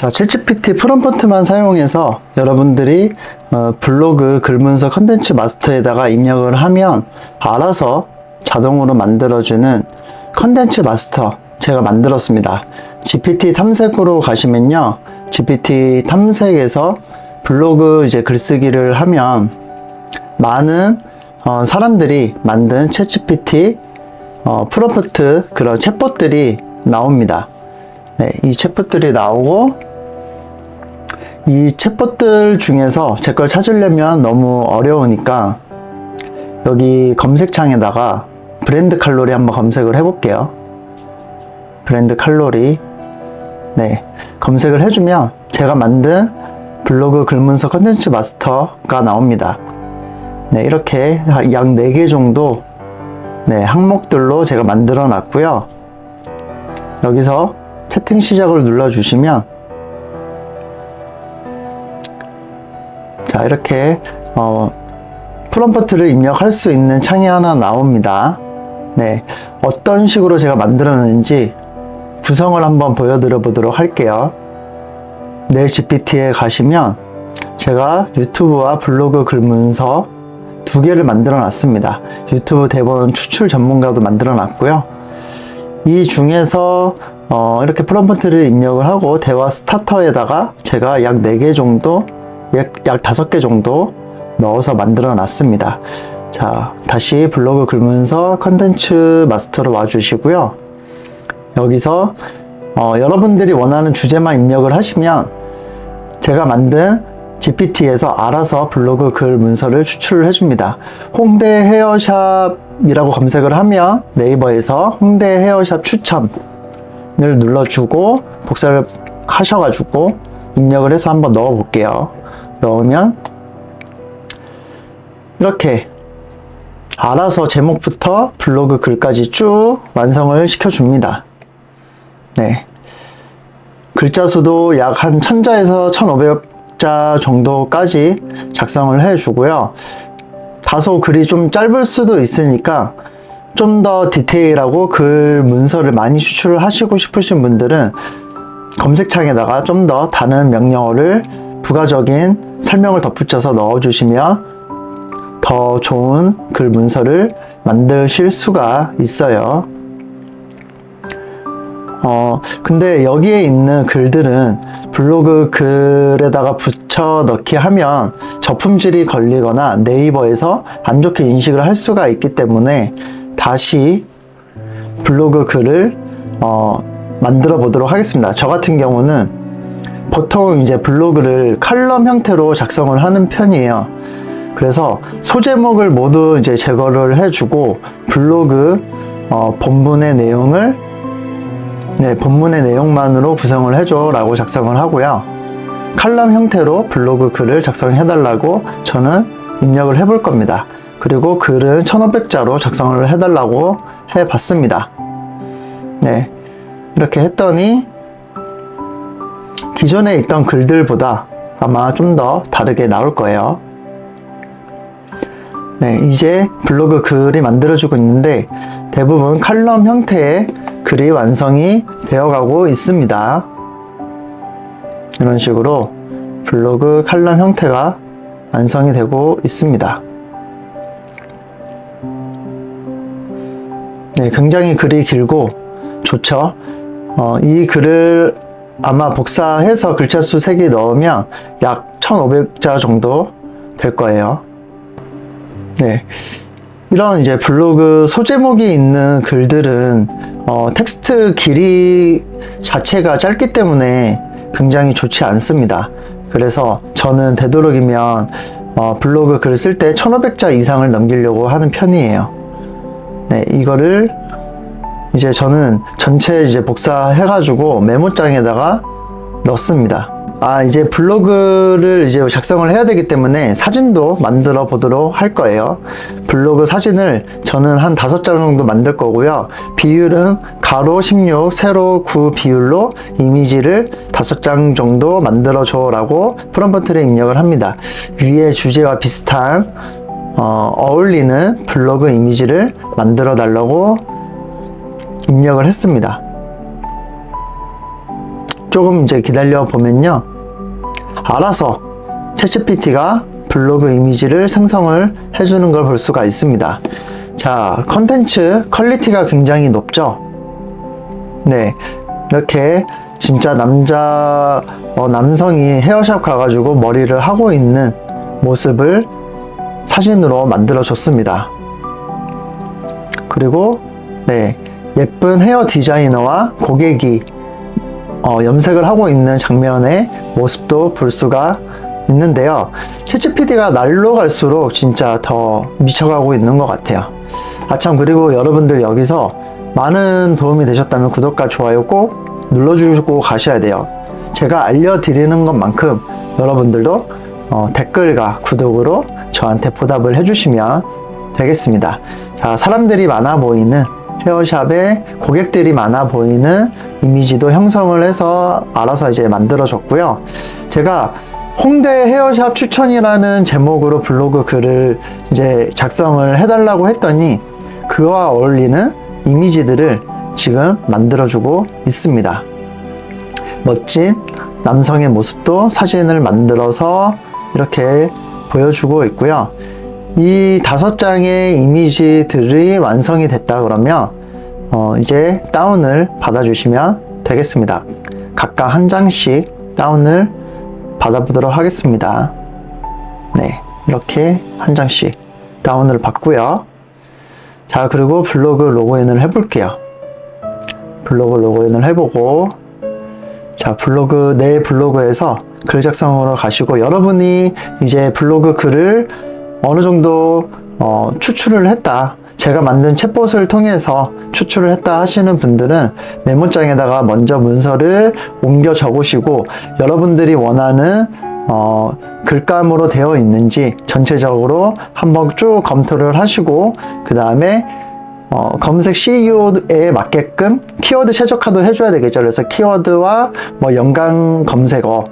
자, 챗GPT 프롬프트만 사용해서 여러분들이 어, 블로그 글 문서 컨텐츠 마스터에다가 입력을 하면 알아서 자동으로 만들어주는 컨텐츠 마스터 제가 만들었습니다. GPT 탐색으로 가시면요. GPT 탐색에서 블로그 이제 글쓰기를 하면 많은 어, 사람들이 만든 챗GPT 어, 프롬프트 그런 챗봇들이 나옵니다. 네, 이 챗봇들이 나오고 이 챗봇들 중에서 제 걸 찾으려면 너무 어려우니까 여기 검색창에다가 브랜드 칼로리 한번 검색을 해볼게요. 브랜드 칼로리. 네. 검색을 해주면 제가 만든 블로그 글문서 컨텐츠 마스터가 나옵니다. 네. 이렇게 약 4개 정도 네, 항목들로 제가 만들어 놨고요. 여기서 채팅 시작을 눌러주시면 자, 이렇게 어, 프롬프트를 입력할 수 있는 창이 하나 나옵니다. 네, 어떤 식으로 제가 만들었는지 구성을 한번 보여드려 보도록 할게요. 내 GPT에 가시면 제가 유튜브와 블로그 글 문서 두 개를 만들어 놨습니다. 유튜브 대본 추출 전문가도 만들어 놨고요. 이 중에서 어, 이렇게 프롬프트를 입력을 하고 대화 스타터에다가 제가 약 4개 정도, 약, 약 5개 정도 넣어서 만들어 놨습니다. 자, 다시 블로그 글문서 컨텐츠 마스터로 와주시고요. 여기서 어, 여러분들이 원하는 주제만 입력을 하시면 제가 만든 GPT에서 알아서 블로그 글 문서를 추출을 해줍니다. 홍대 헤어샵이라고 검색을 하면 네이버에서 홍대 헤어샵 추천을 눌러주고 복사를 하셔가지고 입력을 해서 한번 넣어 볼게요. 넣으면 이렇게 알아서 제목부터 블로그 글까지 쭉 완성을 시켜줍니다. 네. 글자 수도 약 한 1000자에서 1500자 정도까지 작성을 해주고요. 다소 글이 좀 짧을 수도 있으니까 좀 더 디테일하고 글 문서를 많이 추출을 하시고 싶으신 분들은 검색창에다가 좀 더 다른 명령어를 부가적인 설명을 덧붙여서 넣어주시면 더 좋은 글 문서를 만드실 수가 있어요. 어, 근데 여기에 있는 글들은 블로그 글에다가 붙여 넣기 하면 저품질이 걸리거나 네이버에서 안 좋게 인식을 할 수가 있기 때문에 다시 블로그 글을 어, 만들어 보도록 하겠습니다. 저 같은 경우는 보통 이제 블로그를 칼럼 형태로 작성을 하는 편이에요. 그래서 소제목을 모두 이제 제거를 해주고 블로그 어, 본문의 내용을 네, 본문의 내용만으로 구성을 해줘 라고 작성을 하고요. 칼럼 형태로 블로그 글을 작성해 달라고 저는 입력을 해볼 겁니다. 그리고 글은 1500자로 작성을 해 달라고 해 봤습니다. 네. 이렇게 했더니 기존에 있던 글들보다 아마 좀 더 다르게 나올 거예요. 네, 이제 블로그 글이 만들어지고 있는데 대부분 칼럼 형태의 글이 완성이 되어가고 있습니다. 이런 식으로 블로그 칼럼 형태가 완성이 되고 있습니다. 네, 굉장히 글이 길고 좋죠. 어, 이 글을 아마 복사해서 글자 수 3개 넣으면 약 1500자 정도 될 거예요. 네. 이런 이제 블로그 소제목이 있는 글들은 어, 텍스트 길이 자체가 짧기 때문에 굉장히 좋지 않습니다. 그래서 저는 되도록이면 어, 블로그 글 쓸 때 1500자 이상을 넘기려고 하는 편이에요. 네, 이거를 이제 저는 전체 이제 복사해가지고 메모장에다가 넣습니다. 아, 이제 블로그를 이제 작성을 해야 되기 때문에 사진도 만들어 보도록 할 거예요. 블로그 사진을 저는 한 다섯 장 정도 만들 거고요. 비율은 가로 16, 세로 9 비율로 이미지를 다섯 장 정도 만들어 줘라고 프롬프트를 입력을 합니다. 위에 주제와 비슷한 어, 어울리는 블로그 이미지를 만들어 달라고 입력을 했습니다. 조금 이제 기다려 보면요. 알아서 챗GPT가 블로그 이미지를 생성을 해주는 걸 볼 수가 있습니다. 자, 컨텐츠 퀄리티가 굉장히 높죠? 네. 이렇게 진짜 남자, 어, 남성이 헤어샵 가가지고 머리를 하고 있는 모습을 사진으로 만들어 줬습니다. 그리고, 네. 예쁜 헤어 디자이너와 고객이 어, 염색을 하고 있는 장면의 모습도 볼 수가 있는데요. 채찌PD가 날로 갈수록 진짜 더 미쳐가고 있는 것 같아요. 아참 그리고 여러분들 여기서 많은 도움이 되셨다면 구독과 좋아요 꼭 눌러주고 가셔야 돼요. 제가 알려드리는 것만큼 여러분들도 어, 댓글과 구독으로 저한테 보답을 해주시면 되겠습니다. 자, 사람들이 많아 보이는 헤어샵에 고객들이 많아 보이는 이미지도 형성을 해서 알아서 이제 만들어졌고요. 제가 홍대 헤어샵 추천이라는 제목으로 블로그 글을 이제 작성을 해달라고 했더니 그와 어울리는 이미지들을 지금 만들어주고 있습니다. 멋진 남성의 모습도 사진을 만들어서 이렇게 보여주고 있고요. 이 다섯 장의 이미지들이 완성이 됐다 그러면 어 이제 다운을 받아주시면 되겠습니다. 각각 한 장씩 다운을 받아보도록 하겠습니다. 네, 이렇게 한 장씩 다운을 받고요. 자, 그리고 블로그 로그인을 해볼게요. 블로그 로그인을 해보고 자, 블로그, 내 블로그에서 글 작성으로 가시고 여러분이 이제 블로그 글을 어느 정도 어, 추출을 했다. 제가 만든 챗봇을 통해서 추출을 했다 하시는 분들은 메모장에다가 먼저 문서를 옮겨 적으시고 여러분들이 원하는 어, 글감으로 되어 있는지 전체적으로 한번 쭉 검토를 하시고 그 다음에 어, 검색 CEO에 맞게끔 키워드 최적화도 해줘야 되겠죠. 그래서 키워드와 뭐 연관 검색어,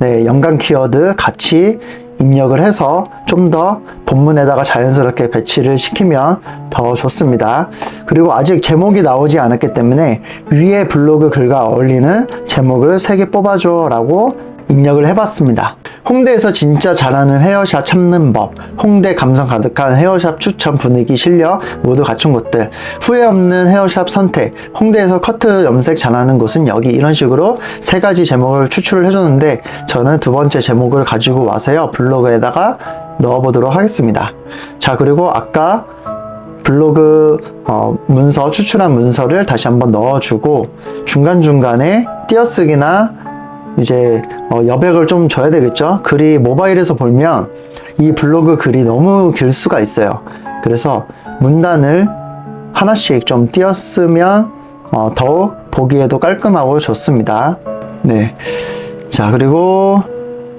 네, 연관 키워드 같이 입력을 해서 좀 더 본문에다가 자연스럽게 배치를 시키면 더 좋습니다. 그리고 아직 제목이 나오지 않았기 때문에 위에 블로그 글과 어울리는 제목을 3개 뽑아줘 라고 입력을 해봤습니다. 홍대에서 진짜 잘하는 헤어샵 참는 법, 홍대 감성 가득한 헤어샵 추천 분위기 실력 모두 갖춘 곳들, 후회 없는 헤어샵 선택, 홍대에서 커트 염색 잘하는 곳은 여기 이런 식으로 세 가지 제목을 추출을 해줬는데 저는 두 번째 제목을 가지고 와서요 블로그에다가 넣어보도록 하겠습니다. 자 그리고 아까 블로그 어, 문서 추출한 문서를 다시 한번 넣어주고 중간 중간에 띄어쓰기나 이제 어, 여백을 좀 줘야 되겠죠. 글이 모바일에서 보면 이 블로그 글이 너무 길 수가 있어요. 그래서 문단을 하나씩 좀 띄었으면 어, 더욱 보기에도 깔끔하고 좋습니다. 네. 자, 그리고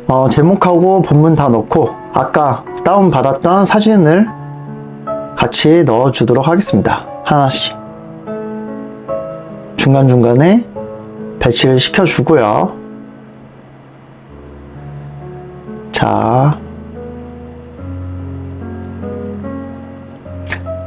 어, 제목하고 본문 다 넣고 아까 다운 받았던 사진을 같이 넣어 주도록 하겠습니다. 하나씩. 중간중간에 배치를 시켜 주고요. 자.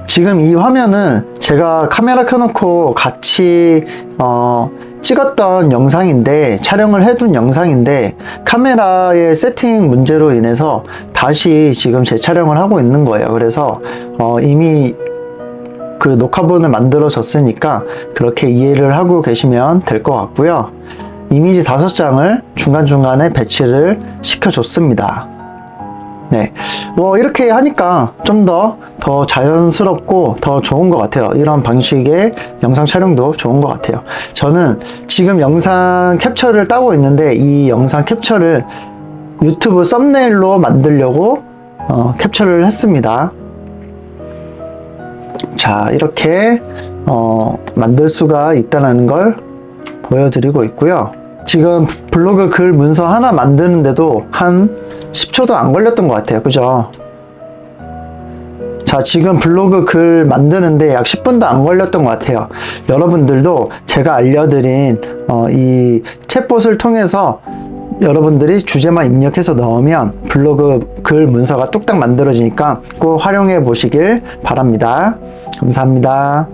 지금 이 화면은 제가 카메라 켜놓고 같이 어, 찍었던 영상인데 촬영을 해둔 영상인데 카메라의 세팅 문제로 인해서 다시 지금 재촬영을 하고 있는 거예요. 그래서 어, 이미 그 녹화본을 만들어졌으니까 그렇게 이해를 하고 계시면 될 것 같고요. 이미지 다섯 장을 중간중간에 배치를 시켜줬습니다. 네. 뭐, 이렇게 하니까 좀 더, 더 자연스럽고 더 좋은 것 같아요. 이런 방식의 영상 촬영도 좋은 것 같아요. 저는 지금 영상 캡처를 따고 있는데 이 영상 캡처를 유튜브 썸네일로 만들려고 어, 캡처를 했습니다. 자, 이렇게 어, 만들 수가 있다는 걸 보여드리고 있고요. 지금 블로그 글 문서 하나 만드는데도 한 10초도 안 걸렸던 것 같아요. 그죠? 자, 지금 블로그 글 만드는데 약 10분도 안 걸렸던 것 같아요. 여러분들도 제가 알려드린 어, 이 챗봇을 통해서 여러분들이 주제만 입력해서 넣으면 블로그 글 문서가 뚝딱 만들어지니까 꼭 활용해 보시길 바랍니다. 감사합니다.